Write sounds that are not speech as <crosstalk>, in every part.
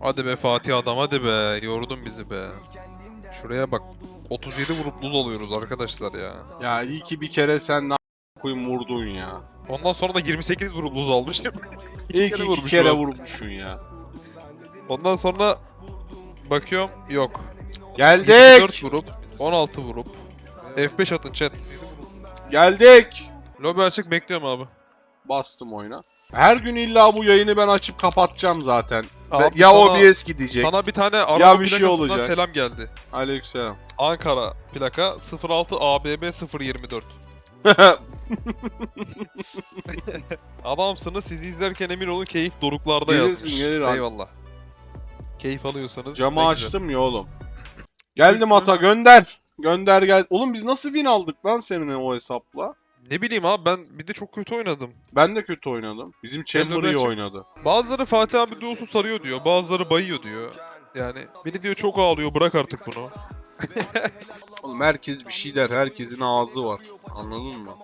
Hadi be Fatih adam hadi be. Yordun bizi be. Şuraya bak. 37 vurup luz alıyoruz arkadaşlar ya. Ya iyi ki bir kere sen ne koyun vurdun ya. Ondan sonra da 28 vurup luz almışım. İyi ki <laughs> iki kere vurmuşsun ya. Ondan sonra bakıyorum yok. Geldik. 24 vurup 16 vurup F5 atın chat. Geldik. Lobi açık bekliyorum abi. Bastım oyuna. Her gün illa bu yayını ben açıp kapatacağım zaten. Abi ya sana- OBS gidecek. Sana bir tane araba Ya bir şey olacak. selam geldi. Aleykümselam. Ankara plaka 06 ABB 024. Adamsınız sizi izlerken emin olun keyif doruklarda Gelirsin, yazmış. gelir abi. Eyvallah. Keyif alıyorsanız Camı güzel. açtım ya oğlum. Geldim ata gönder. Gönder gel. Oğlum biz nasıl win aldık lan seninle o hesapla? Ne bileyim abi ben bir de çok kötü oynadım. Ben de kötü oynadım. Bizim ben iyi oynadı. Bazıları Fatih abi diyorsu sarıyor diyor. Bazıları bayıyor diyor. Yani beni diyor çok ağlıyor bırak artık bunu. Oğlum herkes bir şey der. Herkesin ağzı var. Anladın mı?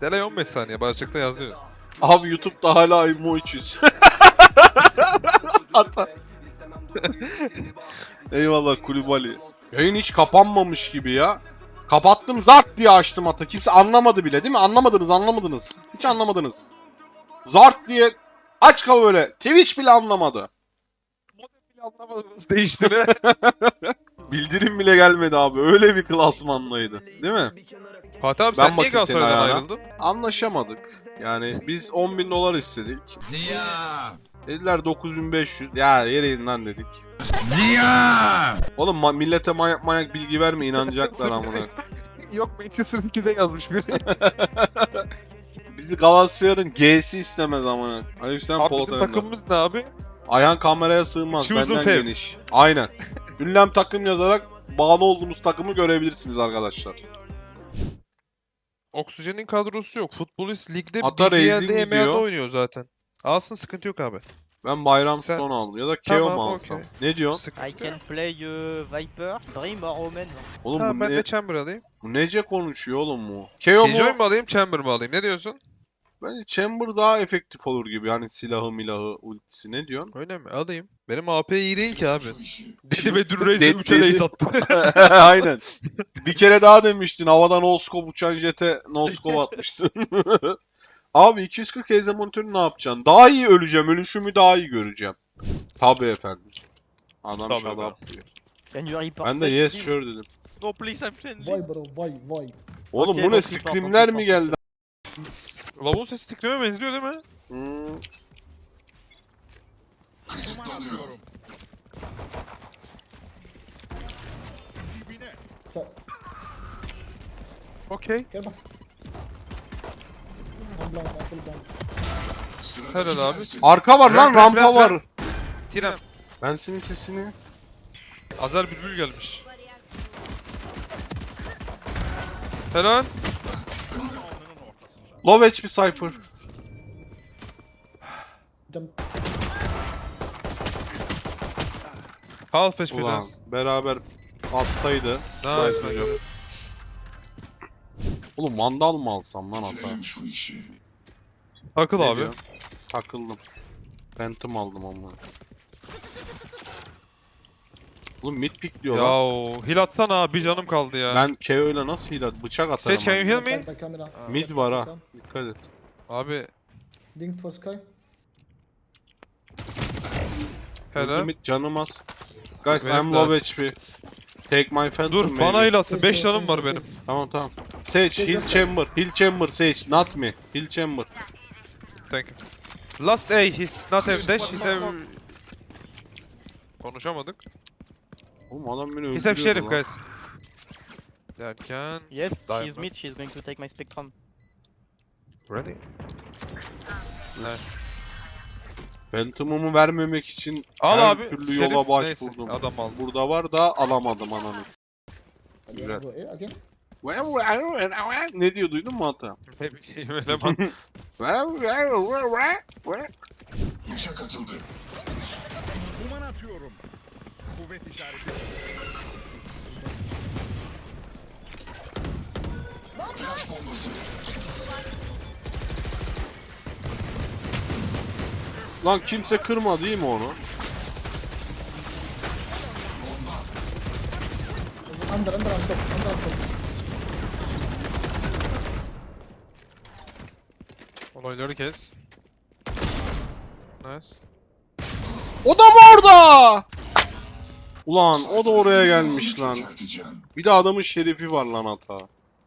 Delay 15 saniye başlıkta yazıyor. Abi YouTube'da hala IMO 300. <laughs> Ata. Eyvallah Kulübali. Yayın hiç kapanmamış gibi ya. Kapattım zart diye açtım hatta. Kimse anlamadı bile değil mi? Anlamadınız anlamadınız. Hiç anlamadınız. Zart diye aç kal böyle. Twitch bile anlamadı. Anlamadınız değiştire. <laughs> Bildirim bile gelmedi abi. Öyle bir klasmanlaydı. Değil mi? Fatih abi Ben sen niye bakayım senin Galatasaray'dan ayağına. ayrıldın? Anlaşamadık. Yani biz 10 bin dolar istedik. Dediler 9500. Ya yere lan dedik. Oğlum ma- millete manyak manyak bilgi verme inanacaklar amına. <laughs> Yok Manchester City'de yazmış biri. <laughs> Bizi Galatasaray'ın G'si istemez amına. Aleykümselam abi Polat bizim Alemdar. takımımız ne abi? Ayağın kameraya sığmaz. Choose Benden a fav. geniş. Aynen. Ünlem takım yazarak bağlı olduğumuz takımı görebilirsiniz arkadaşlar. Oksijenin kadrosu yok. Futbolist ligde Reis'in BBL'de gidiyor. EMEA'da oynuyor zaten. Alsın sıkıntı yok abi. Ben Bayram Sen- Stone aldım. Ya da Keo Tamam, alsam? okey. Ne diyorsun? Sıkıntı I yok. can play uh, Viper, Dream or Omen. Oğlum Tamam bu, ben ne, de Chamber alayım. bu nece konuşuyor oğlum bu? Keo mu? Killjoy mu alayım Chamber mı alayım? Ne diyorsun? Bence Chamber daha efektif olur gibi. Hani silahı milahı ultisi ne diyorsun? Öyle mi? Alayım. Benim AP iyi değil ki abi. Dedi ve Razer 3'e dedi. ace attı. <laughs> Aynen. Bir kere daha demiştin. Havadan scope uçan jete no scope atmıştın. <laughs> Abi 240 Hz monitörü ne yapacaksın? Daha iyi öleceğim. Ölüşümü daha iyi göreceğim. Tabii efendim. Adam Tabii up diyor. Ben de yes sure dedim. No, please, I'm friendly. Vay bro vay vay. Oğlum Okey, bu ne screamler mi geldi? Lavun sesi tikreme benziyor değil mi? Hmm. Okey. gel bak. I'm blind, I'm full blind. Helal abi. Arka var lan Bırak, bırak, rampa bırak, var. Tirem. Ben senin sesini... Azer Bülbül gelmiş. Helal. Low HP Cypher. Half HP Ulan biraz. beraber atsaydı. Nice Nice hocam. Oğlum vandal mı alsam lan hata? Takıl Ne abi. diyorsun? Takıldım. Phantom aldım ama. Oğlum mid pick diyor lan. Ya heal atsana abi bir canım kaldı ya. Ben KO ile nasıl heal at- Bıçak atarım. Seç can you heal me? camera. Mid var ha. Dikkat et. Abi Ding for sky. helal. Ultimate canım az. Guys Benim I'm de low az. HP. Take my phantom Dur maybe. bana heal atsın 5 canım var benim. Tamam tamam. Sage heal chamber. Heal chamber Sage. Not me. Heal chamber. Thank you. Last A he's not have dash he's have... Konuşamadık. Oğlum adam beni He's öldürüyor sheriff lan. guys. Derken... Yes, she's mid, she's going to take my spectrum. Ready? Nice. Phantom'umu vermemek için Al her abi. türlü Şerif, yola neyse, başvurdum. Adam aldı. Burada var da alamadım ananı. Güzel. wanna go A again? ne diyor duydun mu hata? Ne bileyim eleman. <laughs> Atıyorum. Kuvvet işareti. Lan kimse kırmadı değil mi onu? Under, under, on top, under, on top. Olayları kes. Nice. O da mı orada? Ulan o da oraya gelmiş lan. Bir de adamın şerifi var lan hata.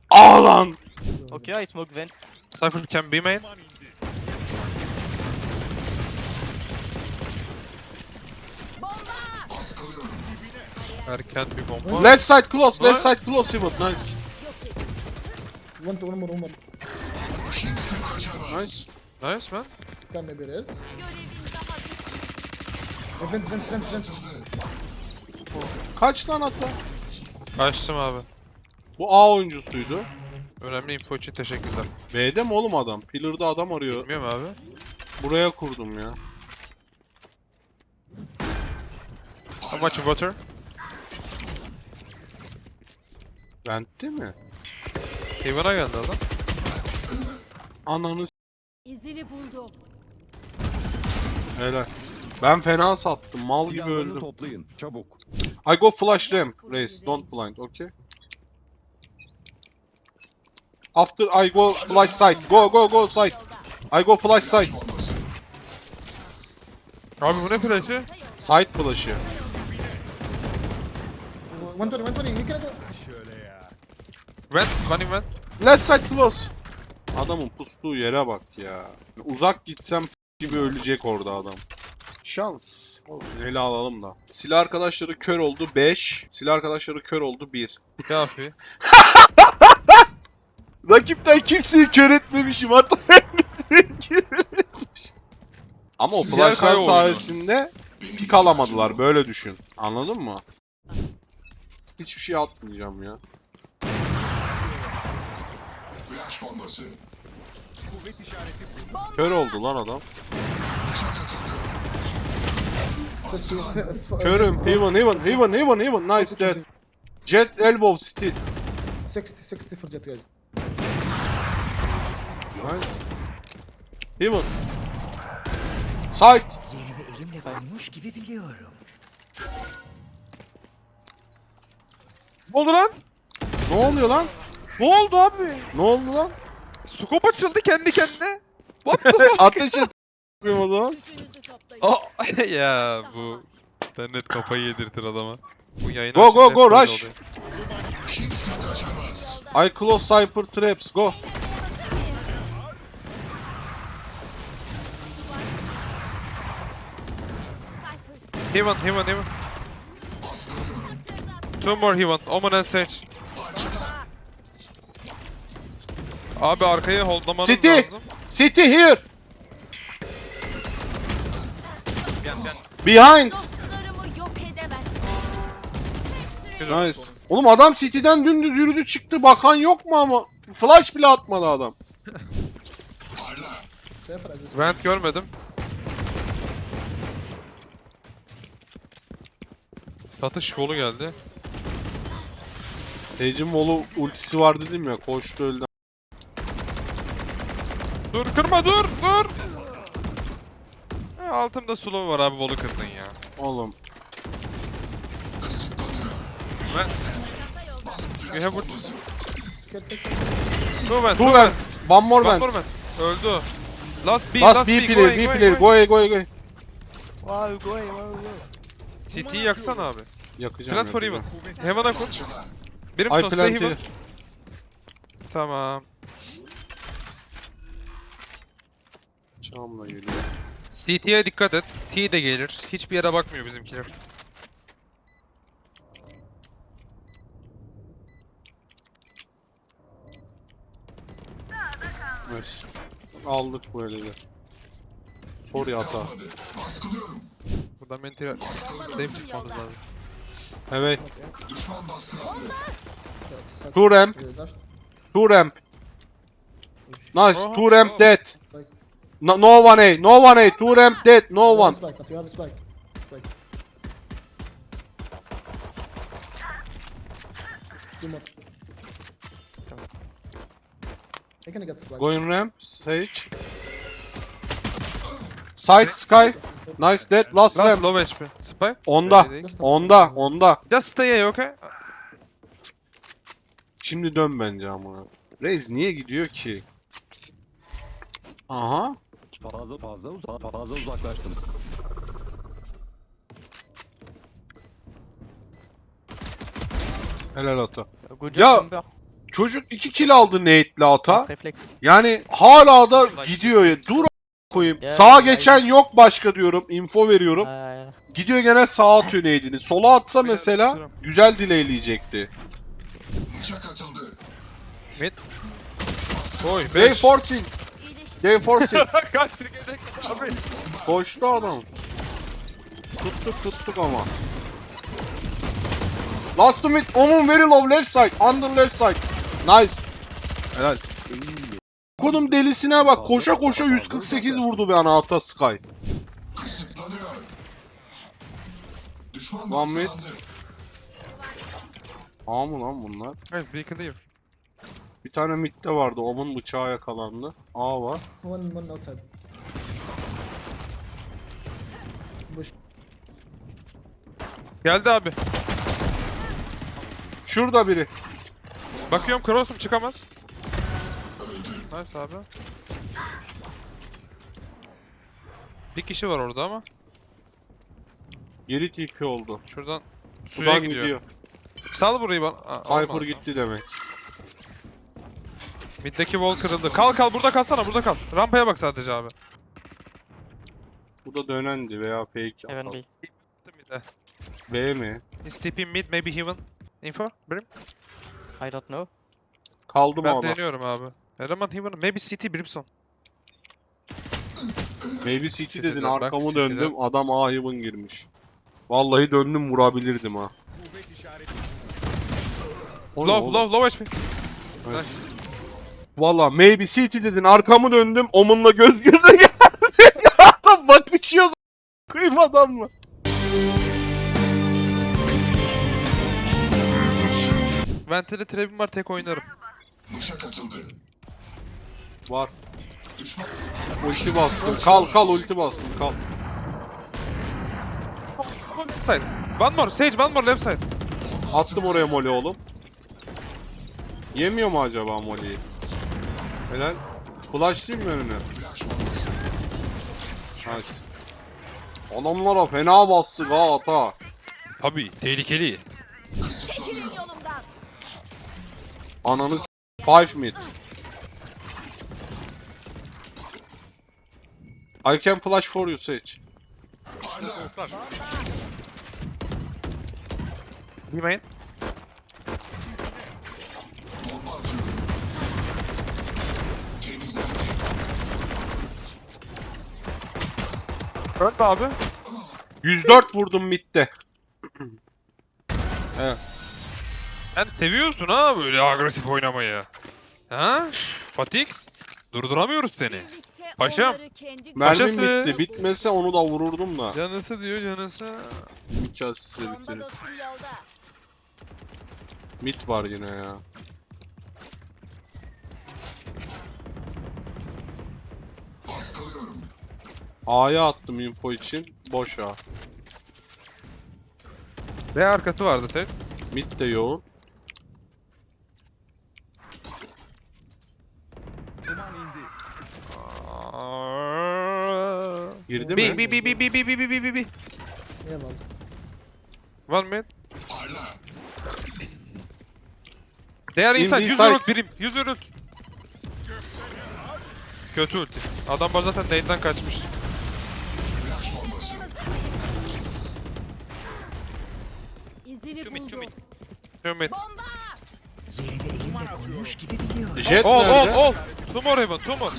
Aa lan! Okay, I smoke vent. Cypher can be main. Erken bir bomba. Left side close, left Ne? side close even. Nice. One, to one more, one more. Nice. Nice man. Can maybe raise. Uh, Vent, vent, vent, vent. Kaç lan hatta? Kaçtım abi. Bu A oyuncusuydu. Önemli info için teşekkürler. B'de mi oğlum adam? Pillar'da adam arıyor. Bilmiyorum abi. Buraya kurdum ya. How much water? Vent'te mi? Heaven'a geldi adam. Ananı s- İzini buldum. helal. Ben fena sattım. Mal gibi Silahlarını öldüm. toplayın. Çabuk. I go flash ramp. Race. Don't blind. Okay? After I go flash side. Go go go side. I go flash side. Abi bu ne flash'ı? Side flash'ı. One twenty, one twenty. You can go. Şöyle ya. Vent, running vent. Left side close. Adamın pustuğu yere bak ya. Uzak gitsem gibi ölecek orada adam. Şans. Olsun ele alalım da. Silah arkadaşları kör oldu 5. Silah arkadaşları kör oldu 1. Kafi. <laughs> Rakipten kimseyi kör etmemişim hatta. Ama o oyunu. sayesinde pik alamadılar böyle düşün. Anladın mı? Hiçbir şey atmayacağım ya. Kuvvet işareti. Kör oldu lan adam. Körüm. Heaven, heaven, heaven, heaven, heaven. Nice dead. Jet elbow still. 60, 60 for jet, guys. Nice. Heaven. Sight. Ne oldu lan? Ne oluyor lan? Ne oldu abi? Ne oldu lan? Scope açıldı kendi kendine. What the <laughs> fuck? Ateş et. <laughs> o zaman. Aa, <laughs> <laughs> ya bu internet kafayı yedirtir adama. Bu yayın Go, go, go, rush. I close cypher traps. Go. Heaven, Heaven, Heaven. Two more Heaven. Omen and Sage. Abi arkayı holdlamanız City. lazım. City here. Behind. Dostlarımı yok edemezsin. Nice. Oğlum adam City'den dümdüz yürüdü çıktı. Bakan yok mu ama? Flash bile atmadı adam. <laughs> Vent görmedim. Satış volu geldi. Sage'in Wall'u ultisi var dedim ya. Koştu öldü. Dur kırma dur Ha, altımda slow var abi volu kırdın ya. Oğlum. Vent. You have wood. Two vent. Two vent. One more One vent. more vent. Öldü. Last B, Last B B, player, B player. Go away, go away, go away. Wow, go away, wow, go. CT'yi yaksana abi. Yakacağım. Plant for even. Heaven'a kur. Benim I son plant Heaven. here. Tamam. Çamla geliyor. CT'ye dikkat et. T de gelir. Hiçbir yere bakmıyor bizimkiler. Evet. Aldık böyle de. Sorry hata. Buradan mentir safe çıkmamız lazım. Evet. Two ramp. Two ramp. Nice. Two ramp dead. No, no one A, no one A, two ramp dead, no one. Spike, you have spike. Spike. Going ramp, stage. Side sky. Nice dead, last, last ramp. low HP. Spike? Onda, onda, onda. Just stay here, okay? Şimdi dön bence ama. Reis niye gidiyor ki? Aha fazla fazla uza fazla uzaklaştım. Helal ata. Ya- Çocuk 2 kill aldı Nate'le ata. Yani hala da gidiyor ya. Dur a- koyayım. Sağa geçen yok başka diyorum. Info veriyorum. Gidiyor gene sağa atıyor Nate'ini. Sola atsa mesela güzel dileyleyecekti. Mid. Oy 5. Day 14. Game Force <laughs> Kaç sikirdek abi. Koştu adam. Tuttuk tuttuk ama. Last to meet Omun very low left side. Under left side. Nice. Helal. Kodum delisine bak. Koşa koşa 148 vurdu bir be anahta Sky. One mid. A mı lan bunlar? Guys, be. Bir tane midde vardı. Omun bıçağı yakalandı. A var. One, one outside. Bush. Geldi abi. Şurada biri. Bakıyorum cross'um çıkamaz. Nice abi. Bir kişi var orada ama. Geri TP oldu. Şuradan suya Sudan gidiyor. gidiyor. Sal burayı bana. Aa, Cypher olmadı. gitti demek. Middeki wall kırıldı. Kal kal burada kalsana burada kal. Rampaya bak sadece abi. Bu da dönendi veya fake. Heaven B. Mid'e. B mi? He's TP mid maybe heaven. Info? Brim? I don't know. Kaldı mı Ben adam? deniyorum abi. Eleman heaven. Maybe CT Brimstone. Maybe CT dedin bak arkamı CT'de. döndüm adam A heaven girmiş. Vallahi döndüm vurabilirdim ha. Low low low HP. Evet. Nice. Valla maybe CT dedin arkamı döndüm omunla göz göze <laughs> geldi. adam bakışıyor kıyım adamla. Ventile trebim var tek oynarım. Var. Ulti bastım. Kal kal ulti bastım kal. Left side. One more Sage one more left side. Attım oraya moli oğlum. Yemiyor mu acaba moliyi? Helal. Flashlayayım mı önüne? Nice. Adamlara fena bastık ha ata. Tabii tehlikeli. Çekilin yolumdan. Ananı s- Five mid. I can flash for you Sage. Bir main. Öldü abi. 104 vurdum midde. <clears throat> Sen seviyorsun ha böyle agresif oynamayı. Ha? Fatix? Durduramıyoruz seni. Paşam. Mermim Paşası. bitti. Bitmese onu da vururdum da. Canısı diyor canısı. Dostum yolda. Mid var yine ya. A'ya attım info için. Boş A. Ve arkası vardı tek. Mid de yoğun. Girdi Bi mi? bi bi bi bi bi bi bi bi bi bi. Man. One mid. They are In inside. the 100 side. ult birim. 100 ult. Kötü ulti. Adam var zaten nade'den kaçmış. İzini Çumit çumit. Hürmet. Yerine elimle koymuş gibi biliyorum. Jet Ol ol nerede? Tumor Heaven tumor.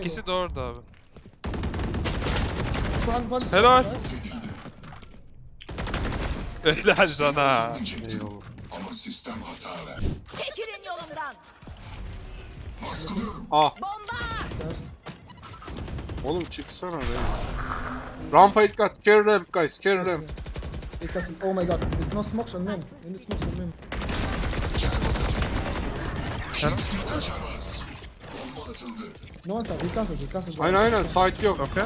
İkisi de orada abi. Fan, fan. Helal. Helal sana. Ama sistem hata ver. Çekilin yolumdan. Ah. Bomba. Oğlum çıksana be. Rampa dikkat. Carry ramp guys. Carry ramp. Because, oh my god, there's no smokes on main. You need smokes on main. No one side, he cancels, he cancels. Aynen aynen site yok. Okay.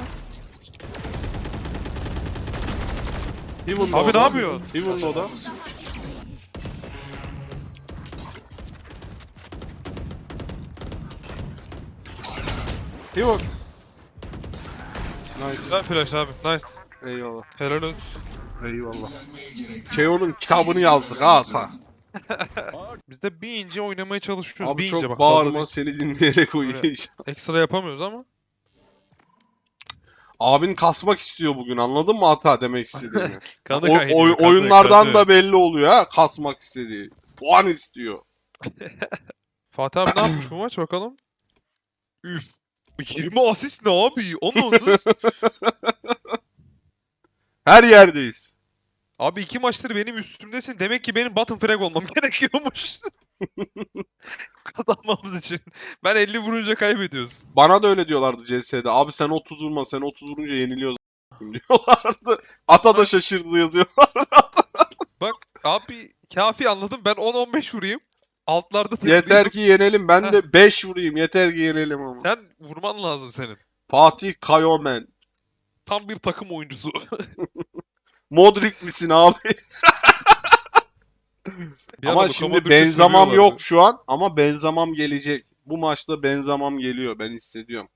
Heaven'da Abi ne yapıyor? Heaven'da o da. Heaven. Nice. Güzel flash abi. Nice. Eyvallah. Helal olsun. Eyvallah. KO'nun kitabını yazdık ha ata. <laughs> Biz de bir ince oynamaya çalışıyoruz. Abi bir çok ince bak. bağırma seni dinleyerek oynayacağım. Ekstra yapamıyoruz ama. Abin kasmak istiyor bugün anladın mı hata demek istediğimi. <laughs> Kanı O- oy- kanı, oyunlardan kanı. da belli oluyor ha kasmak istediği. Puan istiyor. <laughs> Fatih abi ne yapmış bu maç bakalım. Üf. 20 asist ne abi? 10 oldu. <laughs> Her yerdeyiz. abi iki maçtır benim üstümdesin. Demek ki benim bottom frag olmam <laughs> gerekiyormuş. <laughs> Kazanmamız için. Ben 50 vurunca kaybediyoruz. Bana da öyle diyorlardı CS'de. Abi sen 30 vurma sen 30 vurunca yeniliyoruz diyorlardı. Ata da şaşırdı yazıyorlar. Bak abi kafi anladım. Ben 10-15 vurayım. Altlarda yeter ki yenelim. Ben de 5 vurayım. Yeter ki yenelim ama. Sen vurman lazım senin. Fatih Kayomen. Tam bir takım oyuncusu. <laughs> Modric misin abi? <laughs> Bir ama şimdi benzamam yok şu an. Ama benzamam gelecek. Bu maçta benzamam geliyor. Ben hissediyorum.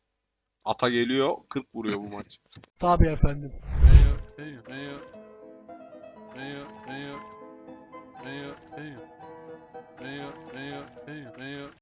Ata geliyor. 40 vuruyor bu maç. Tabii efendim. venha, venha, venha, venha.